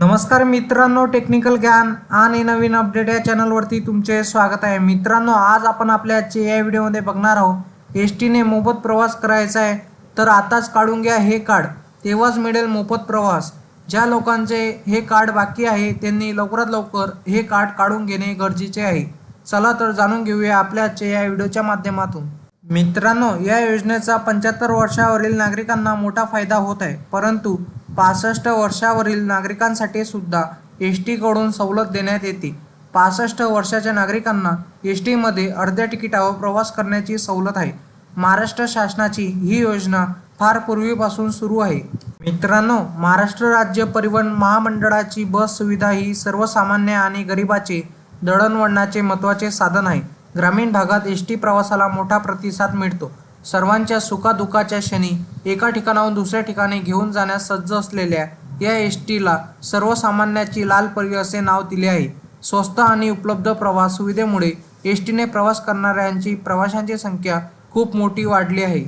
नमस्कार मित्रांनो टेक्निकल ज्ञान आणि नवीन अपडेट या चॅनलवरती तुमचे स्वागत आहे. मित्रांनो आज आपण आपल्या आजच्या या व्हिडिओमध्ये बघणार आहोत एस टीने मोफत प्रवास करायचा आहे तर आताच काढून घ्या हे कार्ड तेव्हाच मिळेल मोफत प्रवास. ज्या लोकांचे हे कार्ड बाकी आहे त्यांनी लवकरात लवकर हे कार्ड काढून घेणे गरजेचे आहे. चला तर जाणून घेऊया आपल्या आजच्या या व्हिडिओच्या माध्यमातून. मित्रांनो या योजनेचा पंच्याहत्तर वर्षावरील नागरिकांना मोठा फायदा होत आहे परंतु पासष्ट वर्षावरील नागरिकांसाठी सुद्धा एस टीकडून सवलत देण्यात येते. पासष्ट वर्षाच्या नागरिकांना एस टीमध्ये अर्ध्या तिकिटावर प्रवास करण्याची सवलत आहे. महाराष्ट्र शासनाची ही योजना फार पूर्वीपासून सुरू आहे. मित्रांनो महाराष्ट्र राज्य परिवहन महामंडळाची बस सुविधा ही सर्वसामान्य आणि गरिबाचे दळणवळणाचे महत्त्वाचे साधन आहे. ग्रामीण भागात एस टी प्रवासाला मोठा प्रतिसाद मिळतो. सर्वांच्या सुखादुखाच्या क्षणी एका ठिकाणाहून दुसऱ्या ठिकाणी घेऊन जाण्यास सज्ज असलेल्या या एस टीला सर्वसामान्याची लाल परी असे नाव दिले आहे. स्वस्त आणि उपलब्ध प्रवास सुविधेमुळे एस टीने प्रवास करणाऱ्यांची प्रवाशांची संख्या खूप मोठी वाढली आहे.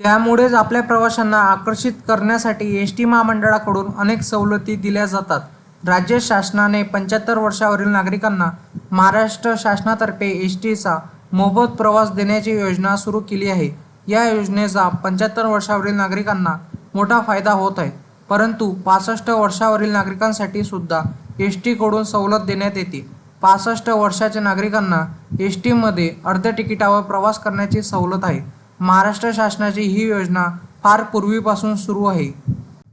त्यामुळेच आपल्या प्रवाशांना आकर्षित करण्यासाठी एस टी महामंडळाकडून अनेक सवलती दिल्या जातात. राज्य शासनाने पंच्याहत्तर वर्षावरील नागरिकांना महाराष्ट्र शासनातर्फे एस टीचा मोफत प्रवास देण्याची योजना सुरू केली आहे. या योजनेचा पंच्याहत्तर वर्षावरील नागरिकांना मोठा फायदा होत आहे. परंतु पासष्ट वर्षावरील नागरिकांसाठी सुद्धा एस टीकडून सवलत देण्यात येते. पासष्ट वर्षाच्या नागरिकांना एस टीमध्ये अर्ध्या तिकिटावर प्रवास करण्याची सवलत आहे. महाराष्ट्र शासनाची ही योजना फार पूर्वीपासून सुरू आहे.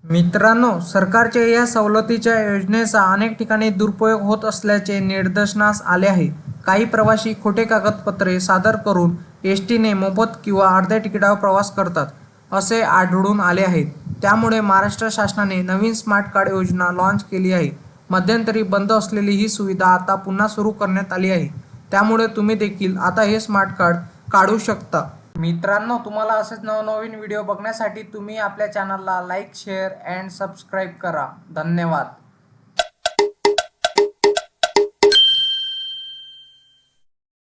मित्रांनो सरकारच्या या सवलतीच्या योजनेचा अनेक ठिकाणी दुरुपयोग होत असल्याचे निदर्शनास आले आहे. काही प्रवासी खोटे कागदपत्रे सादर करून एस टीने मोफत किंवा अर्ध्या तिकिटावर प्रवास करतात असे आढळून आले आहेत. त्यामुळे महाराष्ट्र शासनाने नवीन स्मार्ट कार्ड योजना लॉन्च केली आहे. मध्यंतरी बंद असलेली ही सुविधा आता पुन्हा सुरू करण्यात आली आहे. त्यामुळे तुम्ही देखील आता हे स्मार्ट कार्ड काढू शकता. मित्रांनो तुम्हाला असेच नवनवीन व्हिडिओ बघण्यासाठी तुम्ही आपल्या चॅनलला लाईक शेअर अँड सबस्क्राईब करा. धन्यवाद.